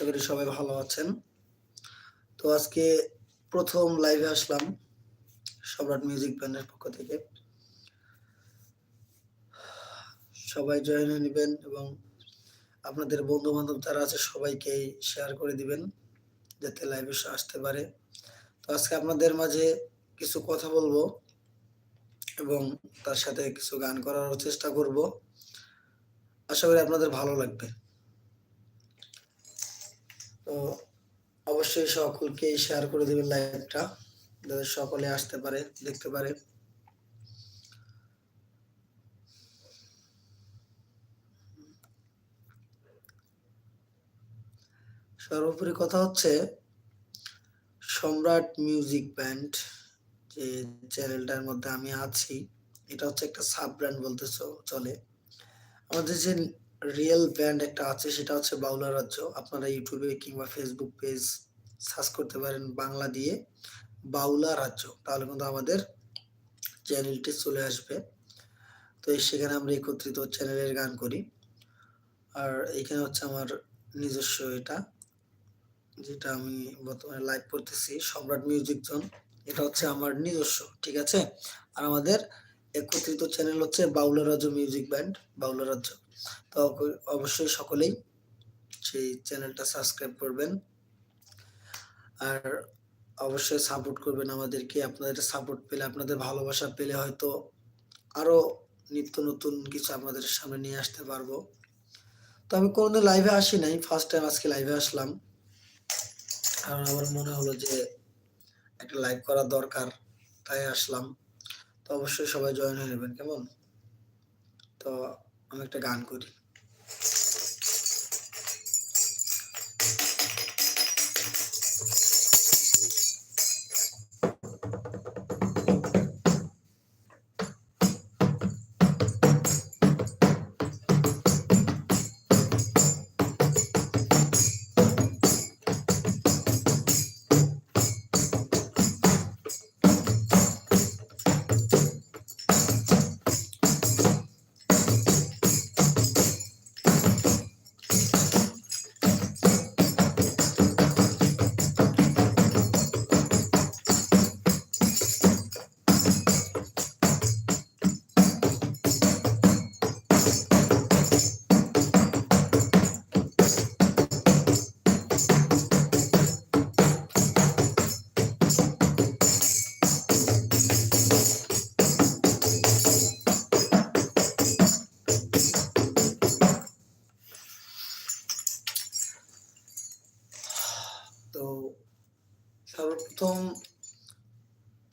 আশা করি সবাই ভালো আছেন। তো আজকে প্রথম লাইভে আসলাম সম্রাট মিউজিক ব্যান্ডের পক্ষ থেকে। সবাই জয়েন হয়ে নেবেন এবং আপনাদের বন্ধু বান্ধব যারা আছে সবাইকে শেয়ার করে দিবেন, যাতে লাইভে আসতে পারে। তো আজকে আপনাদের মাঝে কিছু কথা বলব এবং তার সাথে কিছু গান করার চেষ্টা করব। আশা করি আপনাদের ভালো লাগবে। তো অবশ্যই সকলকে শেয়ার করে দেবেন লাইভটা যাতে সকলে আসতে পারে, দেখতে পারে। সর্বোপরি কথা হচ্ছে, সম্রাট মিউজিক ব্যান্ড যে চ্যানেলটার মধ্যে আমি আছি, এটা হচ্ছে একটা সাব ব্র্যান্ড বলতে চলে। আমাদের যে রিয়েল ব্র্যান্ড একটা আছে, সেটা হচ্ছে বাউলা রাজ্য। আপনারা ইউটিউবে কিংবা ফেসবুক পেজ সার্চ করতে পারেন বাংলা দিয়ে বাউলা রাজ্য। তাহলে কিন্তু আমাদের চ্যানেলটি চলে আসবে। তো সেখানে আমরা একত্রিত চ্যানেলের গান করি। আর এখানে হচ্ছে আমার নিজস্ব এটা, যেটা আমি বর্তমানে লাইভ করতেছি, সম্রাট মিউজিক জোন এটা হচ্ছে আমার নিজস্ব, ঠিক আছে? আর আমাদের একত্রিত চ্যানেল হচ্ছে বাউলা রাজ্য মিউজিক ব্যান্ড বাউলা রাজ্য। তো অবশ্যই সকলেই সেই চ্যানেলটা সাবস্ক্রাইব করবেন। আর অবশ্যই সাপোর্ট করবেন আমাদেরকে। আপনাদের সাপোর্ট পেলে, আপনাদের ভালোবাসা পেলে হয়তো আরও নিত্য নতুন কিছু আপনাদের সামনে নিয়ে আসতে পারব। তো আমি কোনোদিন লাইভে আসি নাই ফার্স্ট টাইম আজকে লাইভে আসলাম। কারণ আমার মনে হলো যে একটা লাইভ করা দরকার, তাই আসলাম। তো অবশ্যই সবাই জয়েন হয়ে নেবেন কেমন? তো আমি একটা গান করি।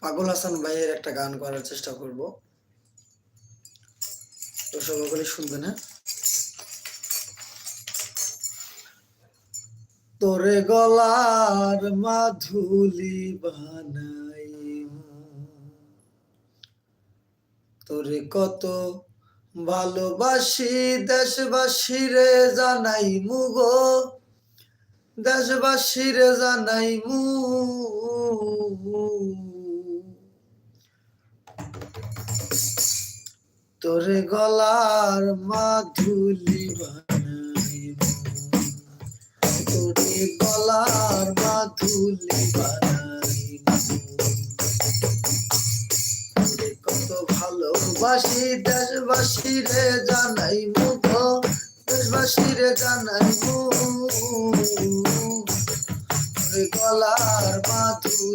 পাগল হাসান ভাইয়ের একটা গান করার চেষ্টা করব। তো সকলে শুনবেন হ্যাঁ? তোরে গলার মাধুলি বানাই তোরে কত ভালোবাসি দেশবাসীরে জানাই মুগো দেশবাসীর জানাই মু তোরে গলার মাধুলি গলার মাধুলি বানাই কত ভালোবাসি দেশবাসীরে জানাই মুখ দেশবাসীরে জানাই গলার মাধুলি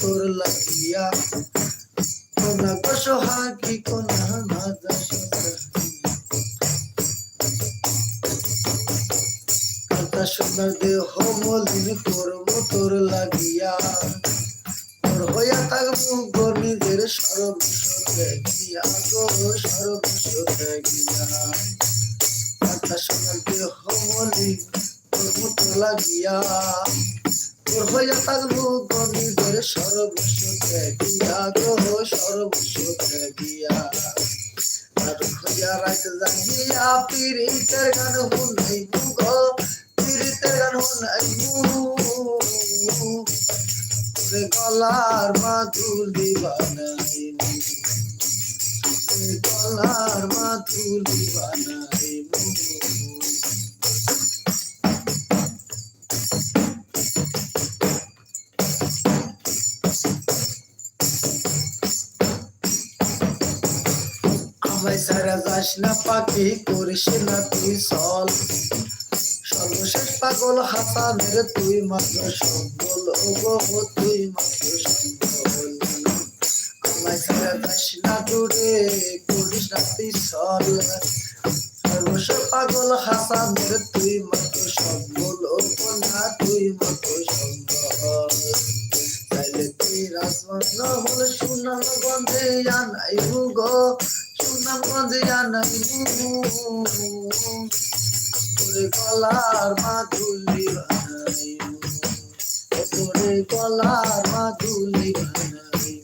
তোর লাগিয়া। কোনা কষো হাকি, কোনা ভাজা কথা শোনাতে হমলিন করম তোর লাগিয়া। তোর হইয়া থাকব গর্ণীদের সর্বস্ব গিয়া। গো সর্বস্ব গিয়া। কথা শোনাতে হমলিন করম তোর লাগিয়া। তোর হইয়া থাকব গর্ণীদের সর্বস্ব গিয়া গো সর্বস্ব গিয়া আর হইয়া রাত জাগিয়া পিরিতের গান শুনাই মুগ পিরিতের গান মুগ তোরে গলার বানাইমু তোরে গলার মাধুলি বানাইমু আমায় যাস পাখি করিস চল সর্বশেষ পাগল হাসানের তুই মাত্র তুই মাত্র সম্বল আমায় না দূরে, করিস তুই চল সর্বশেষ পাগল হাসানের তুই মাত্র সম্বল না, তুই মাত্র চাইলে তুই রাজমান্য হলে সুনাম গন্ধে আনাই গো সুনাম গন্ধে আনাই তোরে গলার মাধুলি গলার মাধুলি বানাই